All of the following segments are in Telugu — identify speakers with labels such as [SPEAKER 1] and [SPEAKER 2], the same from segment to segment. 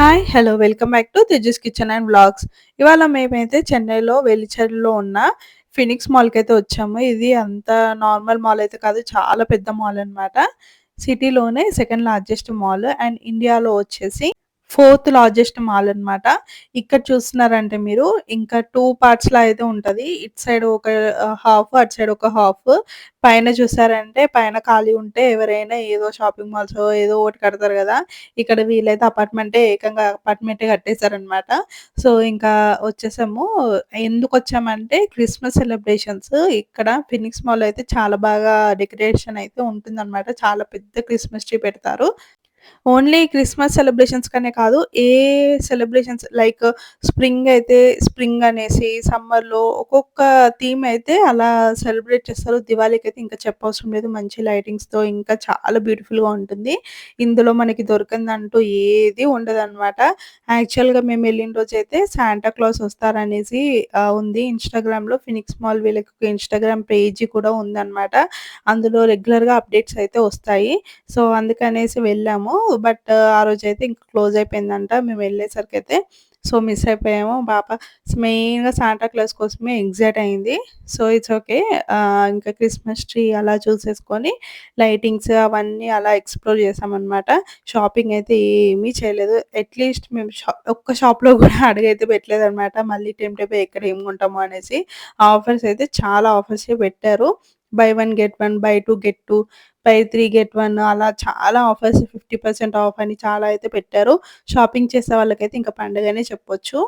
[SPEAKER 1] Hi! Hello! Welcome back to Tejas kitchen and blogs ఇవాళ మేమైతే చెన్నైలో వెలిచర్లో ఉన్న ఫినిక్స్ మాల్‌కైతే వచ్చాము. ఇది అంత నార్మల్ మాల్ అయితే కాదు. చాలా పెద్ద మాల్ అనమాట. సిటీలోనే సెకండ్ లార్జెస్ట్ మాల్ అండ్ ఇండియాలో వచ్చేసి ఫోర్త్ లార్జెస్ట్ మాల్ అనమాట. ఇక్కడ చూస్తున్నారంటే మీరు ఇంకా 2 పార్ట్స్‌లో అయితే ఉంటది. ఇట్ సైడ్ ఒక హాఫ్ అటు సైడ్ ఒక హాఫ్. పైన చూసారంటే పైన ఖాళీ ఉంటే ఎవరైనా ఏదో షాపింగ్ మాల్స్ ఏదో ఒకటి కడతారు కదా ఇక్కడ వీలైతే అపార్ట్‌మెంటే ఏకంగా అపార్ట్‌మెంటే కట్టేశారనమాట సో, ఇంకా వచ్చేసాము. ఎందుకు వచ్చామంటే క్రిస్మస్ సెలబ్రేషన్స్ ఇక్కడ ఫినిక్స్ మాల్ అయితే చాలా బాగా డెకరేషన్ అయితే ఉంటుందన్నమాట చాలా పెద్ద క్రిస్మస్ ట్రీ పెడతారు. ఓన్లీ క్రిస్మస్ సెలబ్రేషన్స్ కనే కాదు. ఏ సెలబ్రేషన్స్ లైక్ స్ప్రింగ్ అయితే స్ప్రింగ్ అనేసి, సమ్మర్‌లో ఒక్కొక్క థీమ్ అయితే అలా సెలబ్రేట్ చేస్తారు. దివాళీకైతే ఇంకా చెప్పవసరం లేదు. మంచి లైటింగ్స్‌తో ఇంకా చాలా బ్యూటిఫుల్‌గా ఉంటుంది. ఇందులో మనకి దొరికిందంటూ ఏది ఉండదు అనమాట యాక్చువల్‌గా మేము వెళ్ళిన రోజు అయితే శాంటా క్లాస్ వస్తారనేసి ఉంది. ఇన్‌స్టాగ్రామ్‌లో ఫినిక్స్ మాల్ వీళ్ళకి ఇన్‌స్టాగ్రామ్ పేజీ కూడా ఉందన్నమాట అందులో రెగ్యులర్‌గా అప్డేట్స్ అయితే వస్తాయి. సో, అందుకనేసి వెళ్ళాము. బట్ ఆ రోజైతే ఇంకా క్లోజ్ అయిపోయిందంట. మేము వెళ్ళేసరికి అయితే సో, మిస్ అయిపోయాము. పాప మెయిన్‌గా సాంటా క్లాస్ కోసమే ఎక్సైట్ అయింది. So, it's okay. ఇంకా క్రిస్మస్ ట్రీ అలా చూసేసుకొని లైటింగ్స్ అవన్నీ అలా ఎక్స్‌ప్లోర్ చేసామన్నమాట షాపింగ్ అయితే ఏమీ చేయలేదు. అట్‌లీస్ట్ మేము షా ఒక్క షాప్‌లో కూడా అడుగైతే పెట్టలేదనమాట. మళ్ళీ టెంప్ట్ అయిపోయి ఎక్కడ ఏం కొంటాము అనేసి. ఆఫర్స్ అయితే చాలా ఆఫర్సే పెట్టారు. Buy one get one buy two get two buy three get one అలా చాలా ఆఫర్స్ 50% ఆఫ్ అని చాలా అయితే పెట్టారు. షాపింగ్ చేసే వాళ్ళకైతే ఇంకా పండగనే చెప్పొచ్చు.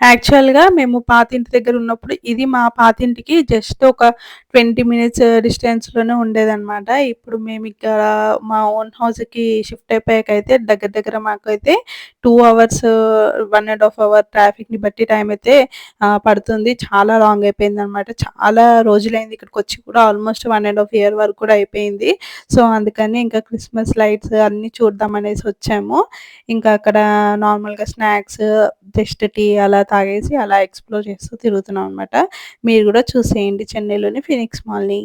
[SPEAKER 1] యాక్చువల్‌గా మేము పాతింటి దగ్గర ఉన్నప్పుడు ఇది మా పాతింటికి జస్ట్ ఒక 20 మినిట్స్ డిస్టెన్స్‌లోనే ఉండేదన్నమాట ఇప్పుడు మేము ఇక్కడ మా ఓన్ హౌస్‌కి షిఫ్ట్ అయిపోయాకైతే దగ్గర దగ్గర మాకైతే two hours one and half hour ట్రాఫిక్‌ని బట్టి టైం అయితే పడుతుంది. చాలా లాంగ్ అయిపోయింది అనమాట చాలా రోజులైంది ఇక్కడికొచ్చి కూడా almost one and half year వరకు కూడా అయిపోయింది. సో, అందుకని ఇంకా క్రిస్మస్ లైట్స్ అన్నీ చూద్దాం అనేసి వచ్చాము. ఇంకా అక్కడ నార్మల్‌గా స్నాక్స్, జస్ట్ టీ అలా తాగేసి అలా ఎక్స్‌ప్లోర్ చేస్తూ తిరుగుతున్నాం అనమాట. మీరు కూడా చూసేయండి చెన్నైలోని ఫినిక్స్ మాల్‌ని.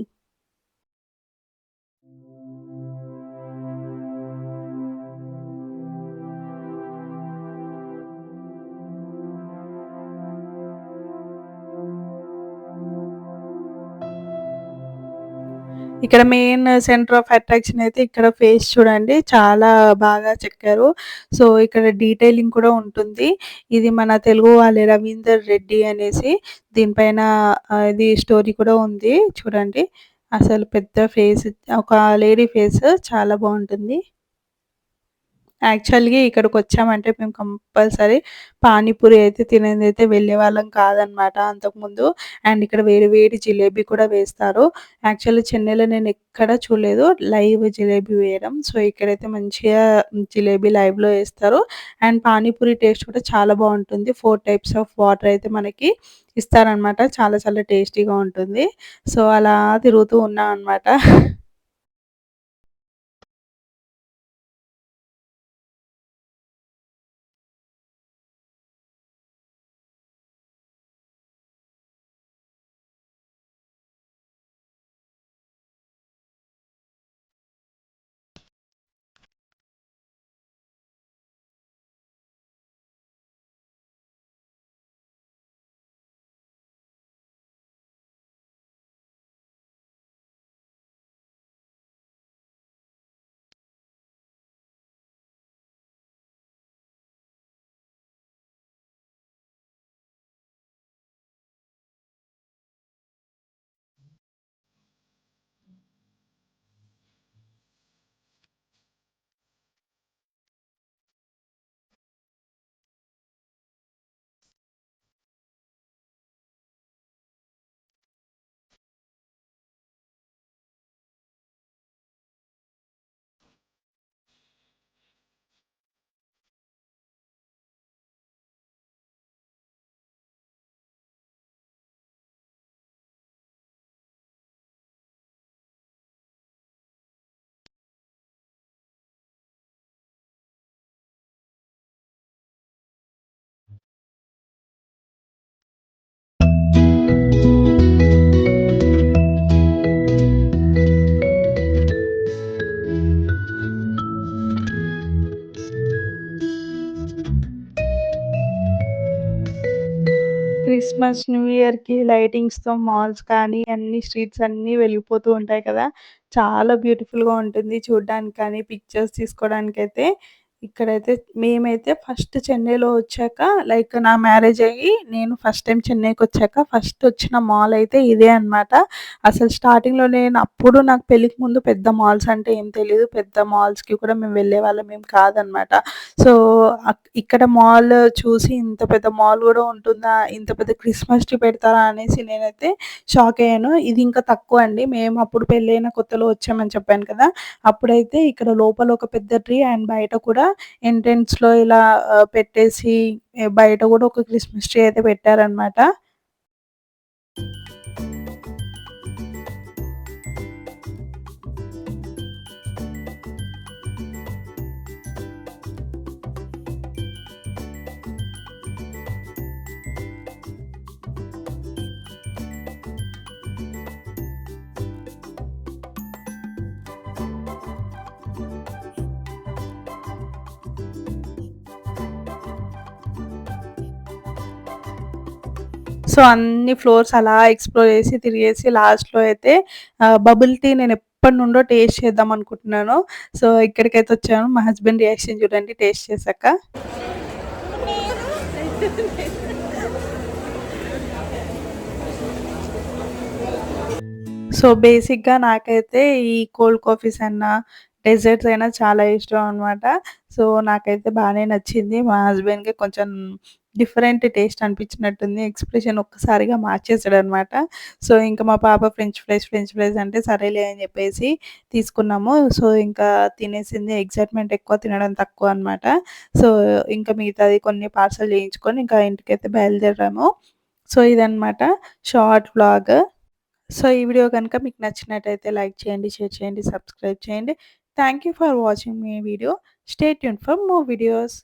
[SPEAKER 1] ఇక్కడ మెయిన్ సెంటర్ ఆఫ్ అట్రాక్షన్ అయితే ఇక్కడ ఫేస్ చూడండి. చాలా బాగా చెక్కారు. సో, ఇక్కడ డీటెయిలింగ్ కూడా ఉంటుంది. ఇది మన తెలుగు వాళ్ళే రవీందర్ రెడ్డి అనేసి దీనిపైన ఇది స్టోరీ కూడా ఉంది. చూడండి. అసలు పెద్ద ఫేస్ ఒక లేడీ ఫేస్ చాలా బాగుంటుంది యాక్చువల్‌గా ఇక్కడికొచ్చామంటే మేము కంపల్సరీ పానీపూరి అయితే తినేది అయితే వెళ్ళే వాళ్ళం కాదనమాట అంతకుముందు. అండ్ ఇక్కడ వేడి వేడి జిలేబీ కూడా వేస్తారు. యాక్చువల్లీ చెన్నైలో నేను ఎక్కడ చూడలేదు లైవ్ జిలేబీ వేయడం. సో, ఇక్కడైతే మంచిగా జిలేబీ లైవ్‌లో వేస్తారు అండ్ పానీపూరి టేస్ట్ కూడా చాలా బాగుంటుంది ఫోర్ టైప్స్ ఆఫ్ వాటర్ అయితే మనకి ఇస్తారనమాట. చాలా చాలా టేస్టీగా ఉంటుంది. సో, అలా తిరుగుతూ ఉన్నాం అనమాట. క్రిస్మస్, న్యూ ఇయర్కి లైటింగ్స్తో మాల్స్ కానీ, అన్ని స్ట్రీట్స్ అన్ని వెలిగిపోతూ ఉంటాయి కదా! చాలా బ్యూటిఫుల్గా ఉంటుంది చూడ్డానికి కానీ, పిక్చర్స్ తీసుకోవడానికైతే. ఇక్కడైతే మేమైతే ఫస్ట్ చెన్నైలో వచ్చాక లైక్ నా మ్యారేజ్ అయ్యి నేను ఫస్ట్ టైం చెన్నైకి వచ్చాక ఫస్ట్ వచ్చిన మాల్ అయితే ఇదే అనమాట. అసలు స్టార్టింగ్‌లో నేను అప్పుడు నాకు పెళ్ళికి ముందు పెద్ద మాల్స్ అంటే ఏం తెలియదు పెద్ద మాల్స్‌కి కూడా మేము వెళ్ళే వాళ్ళం ఏం కాదనమాట. సో, ఇక్కడ మాల్ చూసి ఇంత పెద్ద మాల్ కూడా ఉంటుందా? ఇంత పెద్ద క్రిస్మస్ ట్రీ పెడతారా? అనేసి నేనైతే షాక్ అయ్యాను. ఇది ఇంకా తక్కువ అండి. మేము అప్పుడు పెళ్ళైన కొత్తలో వచ్చామని చెప్పాను కదా! అప్పుడైతే ఇక్కడ లోపల ఒక పెద్ద ట్రీ అండ్ బయట కూడా ఎంట్రన్స్‌లో ఇలా పెట్టేసి బయట కూడా ఒక క్రిస్మస్ ట్రీ అయితే పెట్టారనమాట. సో, అన్ని ఫ్లోర్స్ అలా ఎక్స్‌ప్లోర్ చేసి, తిరిగేసి లాస్ట్‌లో అయితే బబుల్ టీ నేను ఎప్పటి నుండో టేస్ట్ చేద్దాం అనుకుంటున్నాను. సో, ఇక్కడికైతే వచ్చాను. మా హస్బెండ్ రియాక్షన్ చూడండి టేస్ట్ చేశాక. సో, బేసిక్‌గా నాకైతే ఈ కోల్డ్ కాఫీస్ అన్నా, డెజర్ట్స్ అయినా చాలా ఇష్టం అనమాట. సో, నాకైతే బాగానే నచ్చింది. మా హస్బెండ్‌కి కొంచెం డిఫరెంట్ టేస్ట్ అనిపించినట్టుంది. ఎక్స్‌ప్రెషన్ ఒక్కసారిగా మార్చేసాడనమాట. సో, ఇంకా మా పాప ఫ్రెంచ్ ఫ్రైస్, ఫ్రెంచ్ ఫ్రైస్ అంటే సరేలే అని చెప్పేసి తీసుకున్నాము. సో, ఇంకా తినేసింది. ఎగ్జైట్మెంట్ ఎక్కువ, తినడం తక్కువ అనమాట. సో, ఇంకా మిగతాది కొన్ని పార్సెల్ చేయించుకొని ఇంకా ఇంటికైతే బయలుదేరాము. సో, ఇదనమాట షార్ట్ వ్లాగ్. సో, ఈ వీడియో కనుక మీకు నచ్చినట్టయితే లైక్ చేయండి, షేర్ చేయండి, సబ్స్క్రైబ్ చేయండి. థ్యాంక్ యూ ఫర్ వాచింగ్ మీ వీడియో. స్టే యూన్ ఫర్ మోర్ వీడియోస్.